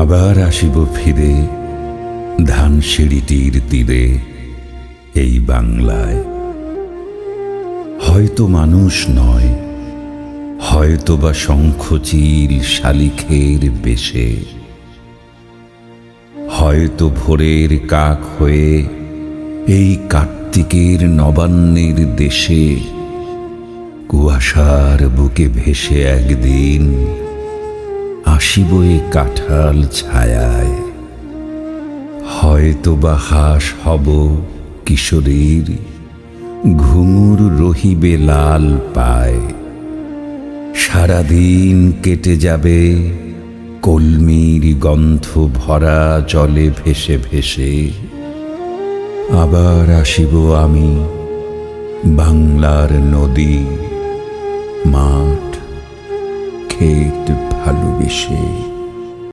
আবার আসিব ফিরে ধান সিঁড়িটির তীরে এই বাংলায়। হয়তো মানুষ নয়, হয়তো বা শঙ্খচিল শালিখের বেশে। হয়তো ভোরের কাক হয়ে এই কার্তিকের নবান্নের দেশে কুয়াশার বুকে ভেসে একদিন আসিব এ কাঁঠাল ছায়ায়। হয়তো বা হাস হব কিশোরীর, ঘুঙুর রহিবে লাল পায়। সারাদিন কেটে যাবে কলমির গন্ধ ভরা জলে ভেসে ভেসে। আবার আসিব আমি বাংলার নদী, মাঠ, ক্ষেত ভালোবেসে